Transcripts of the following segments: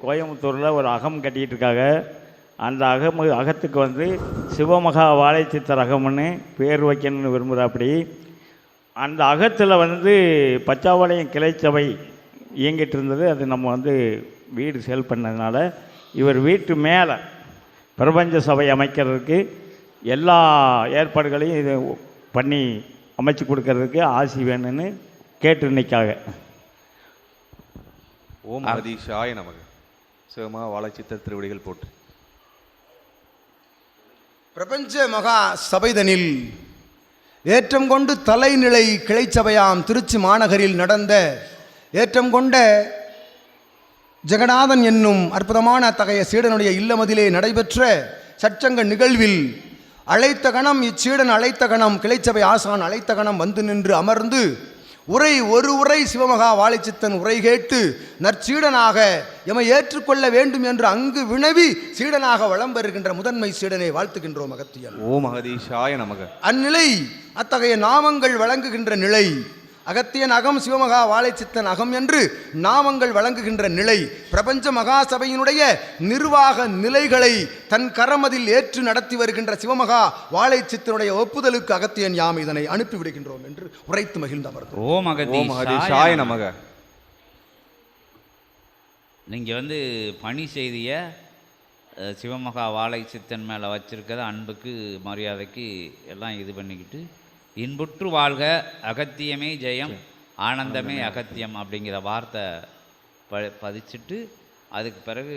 கோயம்புத்தூரில் ஒரு அகம் கட்டிகிட்டு இருக்காங்க அந்த அகம் அகத்துக்கு வந்து சிவமகா வாழைச்சித்தர் அகம்னு பேர் வைக்கணும்னு விரும்புகிறாப்படி அந்த அகத்தில் வந்து பச்சாவாளையம் கிளைச்சபை இயங்கிட்டு இருந்தது அது நம்ம வந்து வீடு சேல் பண்ணதுனால இவர் வீட்டு மேலே பிரபஞ்ச சபை அமைக்கிறதுக்கு எல்லா ஏற்பாடுகளையும் இது பண்ணி அமைச்சு கொடுக்கறதுக்கு ஆசி வேணும்னு கேட்டு நிற்காங்க ஓம் ஆதிஷாய நமக. சிவமா வாழைச்சித்தர் திருவடிகள் போட்டு பிரபஞ்ச மகா சபைதனில் ஏற்றம் கொண்டு தலைநிலை கிளைச்சபையாம் திருச்சி மாநகரில் நடந்த ஏற்றம் கொண்ட ஜெகநாதன் என்னும் அற்புதமான அத்தகைய சீடனுடைய இல்லமதிலே நடைபெற்ற சச்சங்க நிகழ்வில் அழைத்த கணம் இச்சீடன் அழைத்த கணம் கிளைச்சபை ஆசான் அழைத்த கணம் வந்து நின்று அமர்ந்து உரை ஒரு உரை சிவமகா வாழைச்சித்தன் உரை கேட்டு நற்சீடனாக எமை ஏற்றுக்கொள்ள வேண்டும் என்று அங்கு வினவி சீடனாக வலம் பெறுகின்ற முதன்மை சீடனை வாழ்த்துகின்றோம் அகத்தியன் ஓம் அகதீஷாய நமக. அந்நிலை அத்தகைய நாமங்கள் வழங்குகின்ற நிலை அகத்தியன் அகம் சிவமகா வாழைச்சித்தன் அகம் என்று நாமங்கள் வழங்குகின்ற நிலை. பிரபஞ்ச மகா சபையினுடைய நிர்வாக நிலைகளை தன் கரமதில் ஏற்று நடத்தி வருகின்ற சிவமகா வாழைச்சித்தனுடைய ஒப்புதலுக்கு அகத்தியன் யாம் இதனை அனுப்பிவிடுகின்றோம் என்று உரைத்து மகிழ்ந்து அமர்ந்தோம் ஓம் அகதீஷாய நமக. நீங்கள் வந்து பணி செய்திய அஹ், சிவமகா வாழை சித்தன் மேலே வச்சிருக்கிறத அன்புக்கு மரியாதைக்கு எல்லாம் இது பண்ணிக்கிட்டு இன்புற்று வாழ்க அகத்தியமே ஜெயம் ஆனந்தமே அகத்தியம் அப்படிங்கிற வார்த்தை ப பதிச்சுட்டு அதுக்கு பிறகு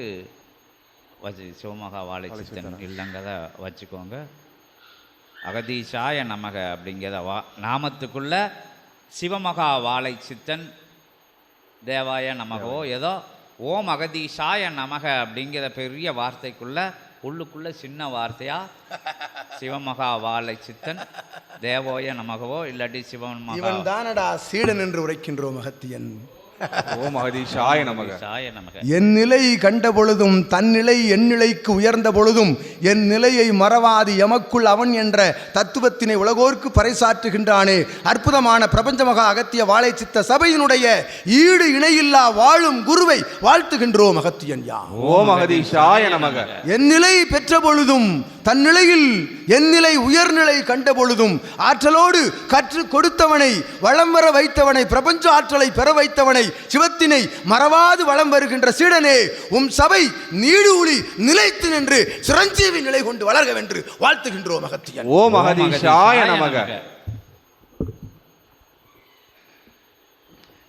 வச்சு சிவமகா வாழை சித்தன் இல்லைங்கிறத வச்சுக்கோங்க. அகதீஷாய நமக அப்படிங்கிறத வா நாமத்துக்குள்ள சிவமகா வாழை சித்தன் தேவாய நமகவோ ஏதோ ஓம் அகதீஷாய நமக அப்படிங்கிற பெரிய வார்த்தைக்குள்ள உள்ளுக்குள்ளே சின்ன வார்த்தையா? சிவமகா வாழை சித்தன் தேவோய நமகவோ இல்லாட்டி சிவன் மகா. தானடா சீடன் என்று உரைக்கின்றோம் மகத்தியன். ஓம் அகதீஷாய நமக. சாய நமக. என் நிலை கண்ட பொழுதும் தன் நிலை என் நிலைக்கு உயர்ந்த பொழுதும் என் நிலையை மறவாது எமக்குள் அவன் என்ற தத்துவத்தினை உலகோர்க்கு பறைசாற்றுகின்றானே. அற்புதமான பிரபஞ்ச மகா அகத்திய வாழைச்சித்த சபையினுடைய ஈடு இணையில்லா வாழும் குருவை வாழ்த்துகின்றோம் அகத்தியன் யா ஓம் அகதீஷாய நமக. என் நிலை பெற்ற பொழுதும் தன் நிலையில் என் நிலை உயர்நிலை கண்ட பொழுதும் ஆற்றலோடு கற்று கொடுத்தவனை வளம் வர வைத்தவனை பிரபஞ்ச ஆற்றலை பெற வைத்தவனை சிவத்தினை மறவாது வளம் வருகின்ற சீடனே உம் சபை நீடு ஒளி நிலைத்து நின்று சிரஞ்சீவி நிலை கொண்டு வளர்க வென்று வாழ்த்துகின்றோம் அகத்தியன் ஓம் அகதீஷாய நமக.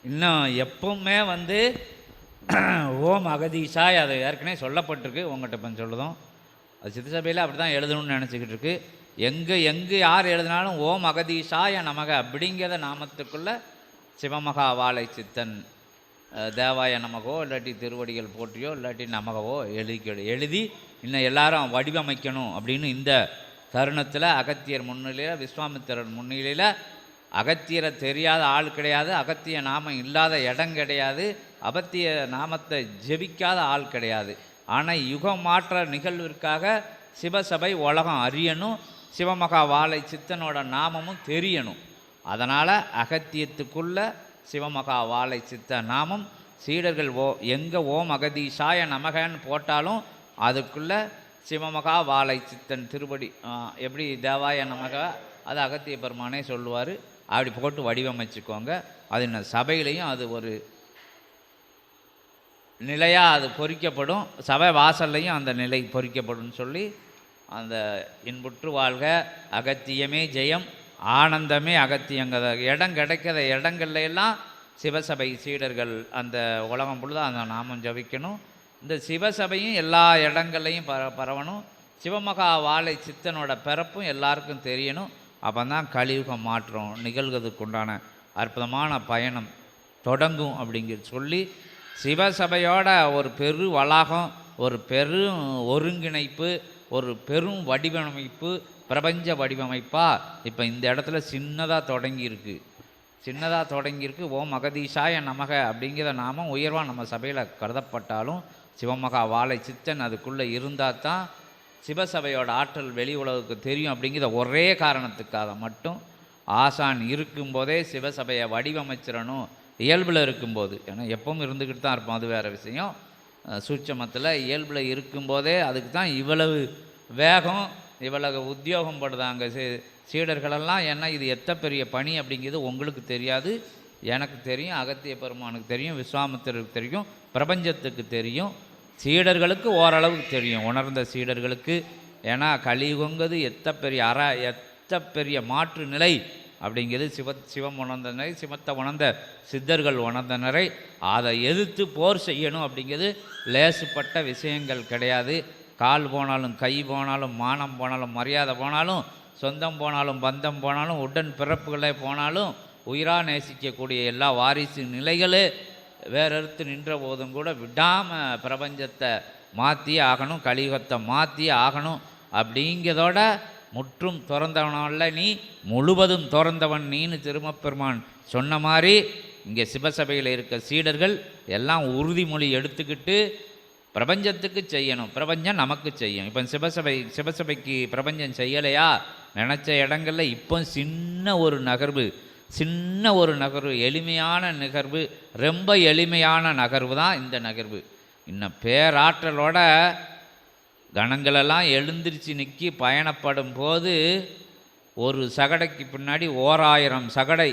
இன்னும் எப்பவுமே வந்து ஓம் அகதீஷாய் அது ஏற்கனவே சொல்லப்பட்டிருக்கு உங்கள்கிட்ட இப்போ சொல்லுதோம் அது சித்தசபையில் அப்படி தான் எழுதணும்னு நினச்சிக்கிட்டு இருக்கு எங்கே எங்கே யார் எழுதினாலும் ஓம் அகதீஷாய நமக அப்படிங்கிற நாமத்துக்குள்ளே சிவமகா வாழை சித்தன் தேவாய நமகோ இல்லாட்டி திருவடிகள் போட்டியோ இல்லாட்டி நமகவோ எழுதி எழுதி இன்னும் எல்லாரும் வடிவமைக்கணும் அப்படின்னு இந்த தருணத்தில் அகத்தியர் முன்னிலையில் விஸ்வாமித்திரர் முன்னிலையில் அகத்தியரை தெரியாத ஆள் கிடையாது அகத்திய நாமம் இல்லாத இடம் கிடையாது அகத்திய நாமத்தை ஜெபிக்காத ஆள் கிடையாது. ஆனால் யுகமாற்ற நிகழ்விற்காக சிவசபை உலகம் அறியணும் சிவமகா வாழை சித்தனோட நாமமும் தெரியணும். அதனால் அகத்தியத்துக்குள்ள சிவமகா வாழை சித்த நாமம் சீடர்கள் ஓ எங்கே ஓம் அகதீஷாய நமகன்னு போட்டாலும் அதுக்குள்ள சிவமகா வாழை சித்தன் திருப்படி எப்படி தேவாய நமக அது அகத்திய பெருமானே சொல்லுவார். அப்படி போட்டு வடிவமைச்சுக்கோங்க. அது என்ன சபையிலையும் அது ஒரு நிலையாக அது பொறிக்கப்படும். சபை வாசல்லையும் அந்த நிலை பொறிக்கப்படும் சொல்லி அந்த இன்புற்று வாழ்க. அகத்தியமே ஜெயம் ஆனந்தமே அகத்தியங்கிறத. இடம் கிடைக்கிற இடங்கள்ல எல்லாம் சிவசபை சீடர்கள் அந்த உலகம் பொழுது அந்த நாமம் ஜபிக்கணும். இந்த சிவசபையும் எல்லா இடங்கள்லையும் பர பரவணும். சிவமகா வாழை சித்தனோட பிறப்பும் எல்லாருக்கும் தெரியணும். அப்போ தான் கலியுகம் மாற்றம் நிகழ்கிறதுக்குண்டான அற்புதமான பயணம் தொடங்கும் அப்படிங்கிற சொல்லி சிவசபையோட ஒரு பெரு வளாகம் ஒரு பெரும் ஒருங்கிணைப்பு ஒரு பெரும் வடிவமைப்பு பிரபஞ்ச வடிவமைப்பாக இப்போ இந்த இடத்துல சின்னதாக தொடங்கியிருக்கு. சின்னதாக தொடங்கியிருக்கு ஓம் அகதீஷாய நமக அப்படிங்கிற நாமம் உயர்வாக நம்ம சபையில் கருதப்பட்டாலும் சிவமகா வாழை சித்தன் அதுக்குள்ளே இருந்தால் தான் சிவசபையோட ஆற்றல் வெளி உலகுக்கு தெரியும் அப்படிங்கிற ஒரே காரணத்துக்காக மட்டும் ஆசான் இருக்கும்போதே சிவசபையை வடிவமைச்சிடணும் இயல்பில் இருக்கும்போது ஏன்னா எப்பவும் இருந்துக்கிட்டு தான் இருப்போம் அது வேறு விஷயம். சூட்சமத்தில் இயல்பில் இருக்கும்போதே அதுக்கு தான் இவ்வளவு வேகம் இவ்வளவு உத்தியோகம் படுதாங்க சீ சீடர்களெல்லாம் ஏன்னா இது எத்த பெரிய பணி அப்படிங்கிறது உங்களுக்கு தெரியாது. எனக்கு தெரியும் அகத்திய பெருமானுக்கு தெரியும் விஸ்வாமித்திரருக்கு தெரியும் பிரபஞ்சத்துக்கு தெரியும். சீடர்களுக்கு ஓரளவுக்கு தெரியும் உணர்ந்த சீடர்களுக்கு. ஏன்னா கலியுகங்கிறது எத்த பெரிய அற எத்த பெரிய மாற்று நிலை. அப்படிங்கிறது சிவ சிவம் உணர்ந்த சிவத்தை உணர்ந்த சித்தர்கள் உணர்ந்த அதை எதிர்த்து போர் செய்யணும் அப்படிங்கிறது லேசுப்பட்ட விஷயங்கள் கிடையாது. கால் போனாலும் கை போனாலும் மானம் போனாலும் மரியாதை போனாலும் சொந்தம் போனாலும் பந்தம் போனாலும் உடன் பிறப்புகளே போனாலும் உயிராக நேசிக்கக்கூடிய எல்லா வாரிசு நிலைகளே வேறறுத்து நின்ற போதும் கூட விடாமல் பிரபஞ்சத்தை மாற்றியே ஆகணும் கலியுகத்தை மாற்றியே ஆகணும் அப்படிங்கிறதோட முற்றும் திறந்தவனல்ல நீ முழுவதும் திறந்தவன் நீன்னு திருமப்பெருமான். சொன்ன மாதிரி இங்கே சிவசபையில் இருக்க சீடர்கள் எல்லாம் உறுதிமொழி எடுத்துக்கிட்டு பிரபஞ்சத்துக்கு செய்யணும். பிரபஞ்சம் நமக்கு செய்யும். இப்போ சிவசபை சிவசபைக்கு பிரபஞ்சம் செய்யலையா? நினச்ச இடங்களில் இப்போ சின்ன ஒரு நகர்வு. சின்ன ஒரு நகர்வு. எளிமையான நகர்வு. ரொம்ப எளிமையான நகர்வு தான் இந்த நகர்வு. இன்னும் பேராற்றலோட கணங்களெல்லாம் எழுந்திருச்சு நிற்கி பயணப்படும் போது ஒரு சகடைக்கு பின்னாடி ஓராயிரம் சகடை.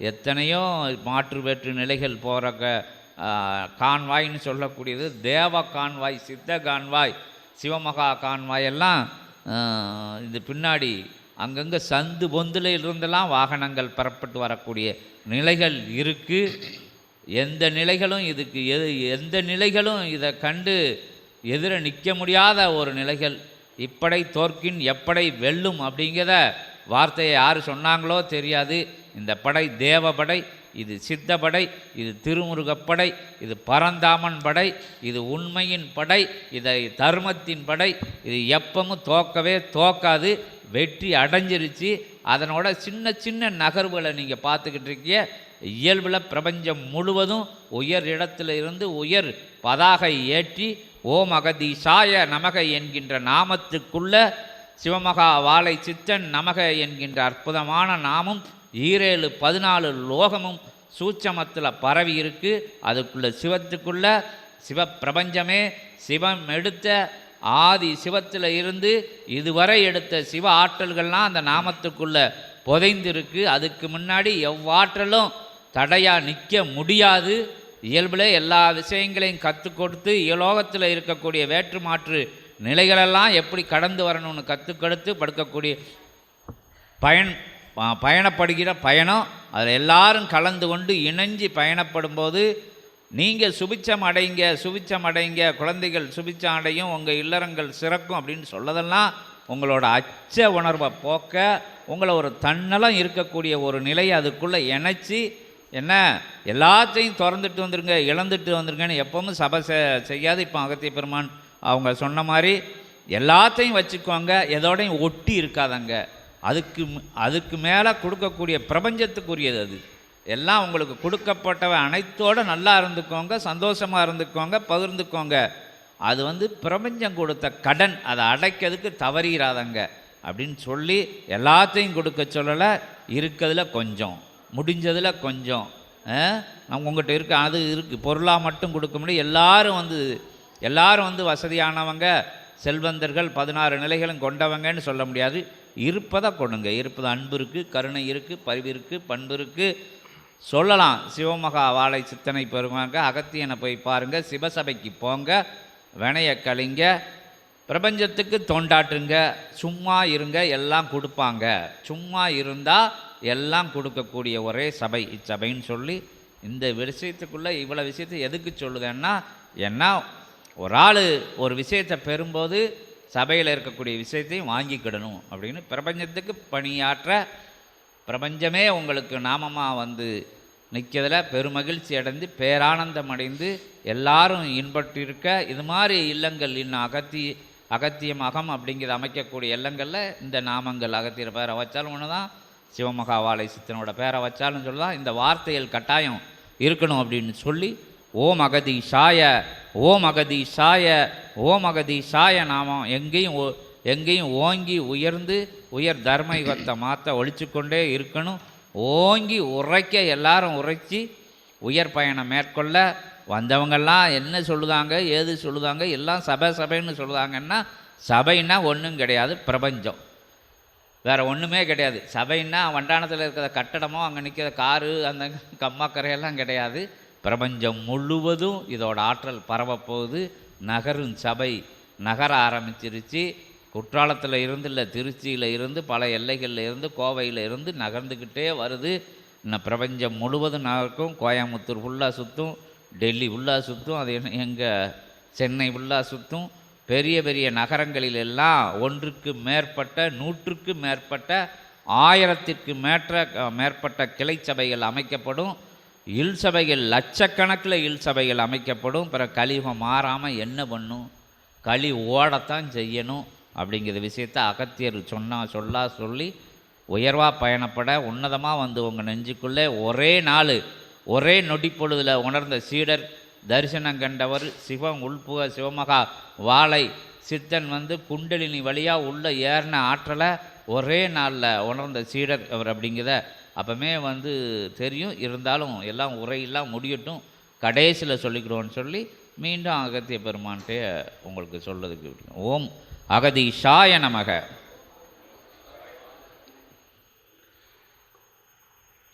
எத்தனையோ மாற்று வேற்று நிலைகள் போகிற க கான்வாய்ன்னு சொல்லக்கூடியது தேவ கான்வாய் சித்த கான்வாய் சிவமகா கான்வாய் எல்லாம் இது பின்னாடி அங்கங்கே சந்து பொந்தில் இருந்தெல்லாம் வாகனங்கள் பெறப்பட்டு வரக்கூடிய நிலைகள் இருக்குது எந்த நிலைகளும் இதுக்கு எது எந்த நிலைகளும் இதை கண்டு எதிர நிற்க முடியாத ஒரு நிலைகள். இப்படை தோற்கின் எப்படை வெல்லும் அப்படிங்கிற வார்த்தையை யார் சொன்னாங்களோ தெரியாது. இந்த படை தேவப்படை இது சித்த படை இது திருமுருகப்படை இது பரந்தாமன் படை இது உண்மையின் படை இதை தர்மத்தின் படை இது எப்பவும் தோக்கவே தோக்காது வெற்றி அடைஞ்சிருச்சு. அதனோட சின்ன சின்ன நகர்வுகளை நீங்கள் பார்த்துக்கிட்டு இருக்கீங்க. இயல்பில் பிரபஞ்சம் முழுவதும் உயர் இடத்துல இருந்து உயர் பதாகை ஏற்றி ஓம் அகதீசாய நமக என்கின்ற நாமத்துக்குள்ள சிவமகா வாழை சித்தன் நமக என்கின்ற அற்புதமான நாமம் ஈரேழு பதினாலு லோகமும் சூட்சமத்தில் பரவி இருக்கு. அதுக்குள்ள சிவத்துக்குள்ள சிவ பிரபஞ்சமே சிவம் எடுத்த ஆதி சிவத்தில் இருந்து இதுவரை எடுத்த சிவ ஆற்றல்கள்லாம் அந்த நாமத்துக்குள்ள புதைந்திருக்கு. அதுக்கு முன்னாடி எவ்வாற்றலும் தடையாக நிற்க முடியாது. இயல்பில் எல்லா விஷயங்களையும் கற்றுக் கொடுத்து இயலோகத்தில் இருக்கக்கூடிய வேற்று மாற்று நிலைகளெல்லாம் எப்படி கடந்து வரணும்னு கற்றுக் கொடுத்து படுக்கக்கூடிய பயன் பயணப்படுகிற பயணம் அதில் எல்லாரும் கலந்து கொண்டு இணைஞ்சு பயணப்படும்போது நீங்கள் சுபிச்சம் அடைங்க சுபிச்சம் அடைங்க குழந்தைகள் சுபிச்சம் அடையும் உங்கள் இல்லறங்கள் சிறக்கும் அப்படின்னு சொல்லதெல்லாம் உங்களோட அச்ச உணர்வை போக்க உங்களை ஒரு தன்னலம் இருக்கக்கூடிய ஒரு நிலையை அதுக்குள்ளே இணைச்சி என்ன? எல்லாத்தையும் திறந்துட்டு வந்துருங்க இழந்துட்டு வந்துருங்கன்னு எப்பவும் சபை செய்யாது. இப்போ அகத்திய பெருமான் அவங்க சொன்ன மாதிரி எல்லாத்தையும் வச்சுக்கோங்க எதோடையும் ஒட்டி இருக்காதங்க. அதுக்கு அதுக்கு மேலே கொடுக்கக்கூடிய பிரபஞ்சத்துக்குரியது அது. எல்லாம் உங்களுக்கு கொடுக்கப்பட்டவை அனைத்தோடு நல்லா இருந்துக்கோங்க சந்தோஷமாக இருந்துக்கோங்க பகிர்ந்துக்கோங்க. அது வந்து பிரபஞ்சம் கொடுத்த கடன். அதை அடைக்கிறதுக்கு தவறிடாதங்க அப்படின்னு சொல்லி எல்லாத்தையும் கொடுக்க சொல்லலை இருக்கிறதுல கொஞ்சம். முடிஞ்சதில் கொஞ்சம் நம்ம உங்கள்கிட்ட இருக்க அது இருக்குது பொருளாக மட்டும் கொடுக்க முடியும் எல்லாரும் வந்து எல்லாரும் வந்து வசதியானவங்க செல்வந்தர்கள் பதினாறு நிலைகளும் கொண்டவங்கன்னு சொல்ல முடியாது. இருப்பதை கொடுங்க. இருப்பது அன்பு இருக்குது கருணை இருக்குது பரிவு இருக்குது பண்பு இருக்குது சொல்லலாம். சிவமகா வாழை சித்தனை பெறுவாங்க. அகத்தியனை போய் பாருங்கள் சிவசபைக்கு போங்க. வினைய கழிங்க. பிரபஞ்சத்துக்கு தொண்டாட்டுங்க சும்மா இருங்க. எல்லாம் கொடுப்பாங்க. சும்மா இருந்தால் எல்லாம் கொடுக்கக்கூடிய ஒரே சபை இச்சபைன்னு சொல்லி இந்த விஷயத்துக்குள்ளே இவ்வளோ விஷயத்தை எதுக்கு சொல்லுதேன்னா ஏன்னா ஒரு ஆள் ஒரு விஷயத்தை பெறும்போது சபையில் இருக்கக்கூடிய விஷயத்தையும் வாங்கிக்கிடணும் அப்படின்னு பிரபஞ்சத்துக்கு பணியாற்ற பிரபஞ்சமே உங்களுக்கு நாமமாக வந்து நிற்கிறதுல பெருமகிழ்ச்சி அடைந்து பேரானந்தம் அடைந்து எல்லாரும் இன்பட்டிருக்க இது மாதிரி இல்லங்கள் இன்னும் அகத்தி அகத்தியம் அகம் அப்படிங்கிறத அமைக்கக்கூடிய இல்லங்களில் இந்த நாமங்கள் அகத்தியர் பேரை வச்சாலும் ஒன்று தான் சிவமகாவாலை சித்தனோட பேரை வச்சாலும் சொல்லலாம் இந்த வார்த்தைகள் கட்டாயம் இருக்கணும் அப்படின்னு சொல்லி ஓம் அகதி சாய ஓம் அகதி சாய ஓம் அகதி சாய நாமம். எங்கேயும் ஓ- எங்கேயும் ஓங்கி உயர்ந்து உயர் தர்ம யுகத்தை மாற்ற ஒழிச்சுக்கொண்டே இருக்கணும். ஓங்கி உரைக்க எல்லாரும் உரைச்சி உயர் பயணம் மேற்கொள்ள வந்தவங்கெல்லாம் என்ன சொல்லுதாங்க ஏது சொல்லுதாங்க எல்லாம் சபை சபைன்னு சொல்லுதாங்கன்னா சபைன்னா ஒன்றும் கிடையாது பிரபஞ்சம். வேறு ஒன்றுமே கிடையாது. சபைன்னா வண்டானத்தில் இருக்கிற கட்டடமோ அங்கே நிற்கிற காரு அந்த கம்மாக்கரையெல்லாம் கிடையாது. பிரபஞ்சம் முழுவதும் இதோட ஆற்றல் பரவப்போகுது. நகரும் சபை நகர ஆரம்பிச்சிருச்சு. குற்றாலத்தில் இருந்து இல்லை திருச்சியில் இருந்து பல எல்லைகளில் இருந்து கோவையில் இருந்து நகர்ந்துக்கிட்டே வருது. இன்னும் பிரபஞ்சம் முழுவதும் நகர்க்கும். கோயம்புத்தூர் ஃபுல்லாக சுற்றும் டெல்லி ஃபுல்லாக சுற்றும் அது எங்கள் சென்னை ஃபுல்லாக சுற்றும் பெரிய பெரிய நகரங்களில் எல்லாம் ஒன்றுக்கு மேற்பட்ட நூற்றுக்கு மேற்பட்ட ஆயிரத்திற்கு மேற்ற மேற்பட்ட கிளை சபைகள் அமைக்கப்படும். இல் சபைகள் லட்சக்கணக்கில் இல் சபைகள் அமைக்கப்படும். பிற கலியுகம் மாறாமல் என்ன பண்ணும்? களி ஓடத்தான் செய்யணும் அப்படிங்கிற விஷயத்த அகத்தியர் சொன்னால் சொல்லா சொல்லி உயர்வாக பயணப்பட உன்னதமாக வந்து உங்கள் நெஞ்சுக்குள்ளே ஒரே நாள் ஒரே நொடிப்பொழுதில் உணர்ந்த சீடர் தரிசனம் கண்டவர் சிவம் உள்புக சிவமகா வாளை. சித்தன் வந்து குண்டலினி வழியாக உள்ளே ஏறின ஆற்றலை ஒரே நாளில் உணர்ந்த சீடர் அவர் அப்படிங்கிறத அப்போமே வந்து தெரியும். இருந்தாலும் எல்லாம் உரையெல்லாம் முடியட்டும். கடைசியில் சொல்லிக்கிறோன்னு சொல்லி மீண்டும் அகத்திய பெருமான்ட்டே உங்களுக்கு சொல்லதுக்கு ஓம் ஓம் அகதீஷாய நமக.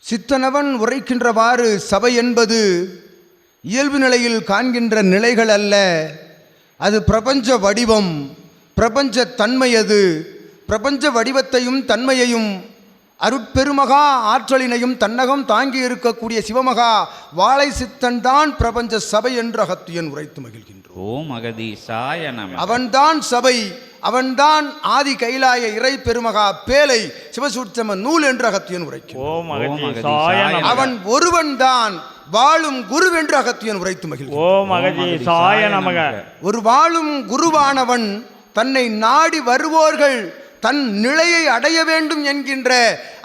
சித்தனவன் உரைக்கின்றவாறு சபை என்பது இயல்பு நிலையில் காண்கின்ற நிலைகள் அல்ல. அது பிரபஞ்ச வடிவம் பிரபஞ்ச தன்மை அது. பிரபஞ்ச வடிவத்தையும் தன்மையையும் அருட்பெருமகா ஆற்றலினையும் தன்னகம் தாங்கி இருக்கக்கூடிய சிவமகா வாழை சித்தன் தான் பிரபஞ்ச சபை என்று அகத்தியன் உரைத்து மகிழ்கின்றோம் ஓம் அகதீஷாய நம. அவன்தான் சபை அவன்தான் ஆதி கைலாய இறை பெருமகா பேலை சிவசூட்சம நூல் என்று அகத்தியன் உரைக்கிறான் ஓம் அகதீசாய அகதீசாய அவன் ஒருவன்தான் வாழும் குரு என்று அகத்தியன் உரைத்து மகிழ்கிறான். ஓம் அகதீசாய நமக. ஒரு வாழும் குருவானவன் தன்னை நாடி வருவோர்கள் தன் நிலையை அடைய வேண்டும் என்கின்ற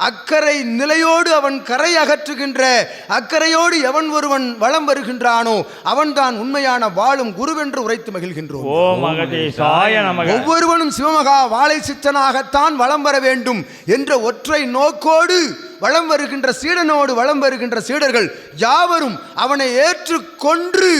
அக்கறை நிலையோடு அவன் கரை அகற்றுகின்ற அக்கறையோடு எவன் ஒருவன் வலம் வருகின்றானோ அவன்தான் உண்மையான வாழும் குருவென்று உரைத்து மகிழ்கின்றோம். ஒவ்வொருவனும் சிவமகா வாழை சித்தனாகத்தான் வலம் வர வேண்டும் என்ற ஒற்றை நோக்கோடு வலம் வருகின்ற சீடனோடு வலம் வருகின்ற சீடர்கள் யாவரும் அவனை ஏற்று கொன்று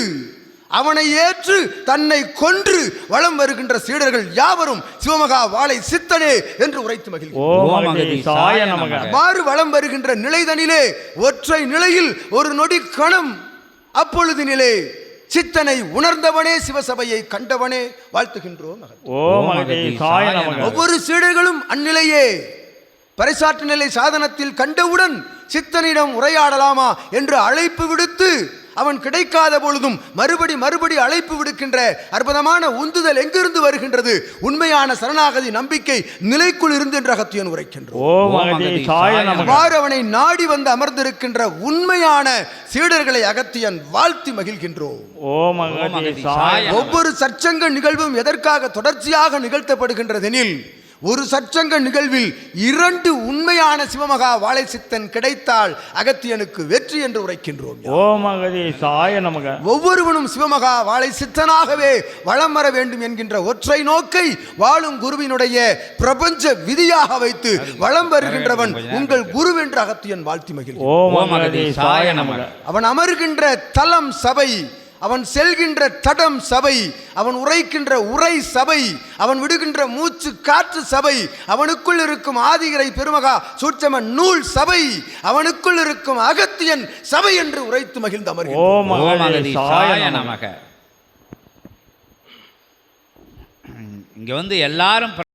அவனை ஏற்று தன்னை கொன்று வலம் வருகின்ற சீடர்கள் யாவரும் சிவமகா வாழை சித்தனே என்று உரைத்து மகிழ்கிறார் அவ்வாறு வலம் வருகின்ற நிலைதனிலே ஒற்றை நிலையில் ஒரு நொடி கணம் அப்பொழுதினிலே சித்தனை உணர்ந்தவனே சிவசபையை கண்டவனே வாழ்த்துகின்றோம் ஒவ்வொரு சீடர்களும் அந்நிலையே பறைசாற்று நிலை சாதனத்தில் கண்டவுடன் சித்தனிடம் உரையாடலாமா என்று அழைப்பு விடுத்து அவன் கிடைக்காத பொழுதும் மறுபடி மறுபடி அழைப்பு விடுக்கின்ற அற்புதமான உந்துதல் எங்கிருந்து வருகின்றது? உண்மையான சரணாகதி நம்பிக்கை நிலைக்குள் இருந்து என்று அகத்தியன் அவ்வாறு அவனை நாடி வந்து அமர்ந்திருக்கின்ற உண்மையான சீடர்களை அகத்தியன் வாழ்த்தி மகிழ்கின்றோம். ஒவ்வொரு சற்சங்க நிகழ்வும் எதற்காக தொடர்ச்சியாக நிகழ்த்தப்படுகின்றதெனில் ஒரு சற்சங்க நிகழ்வில் இரண்டு உண்மையான சிவமகா வாழை சித்தன் கிடைத்தால் அகத்தியனுக்கு வெற்றி என்று உரைக்கின்றோம் ஒவ்வொருவனும் சிவமகா வாழை சித்தனாகவே வளம் வர வேண்டும் என்கின்ற ஒற்றை நோக்கை வாழும் குருவினுடைய பிரபஞ்ச விதியாக வைத்து வளம் வருகின்றவன் உங்கள் குருவென்று அகத்தியன் வாழ்த்தி நமக. அவன் அமர்கின்ற தலம் சபை அவன் செல்கின்ற தடம் சபை அவன் உரைக்கின்ற உரை சபை அவன் விடுகின்ற மூச்சு காற்று சபை அவனுக்குள் இருக்கும் ஆதிகரை பெருமகா சூட்சம நூல் சபை அவனுக்குள் இருக்கும் அகத்தியன் சபை என்று உரைத்து மகிழ்ந்து அமர்கிறான் இங்க வந்து எல்லாரும்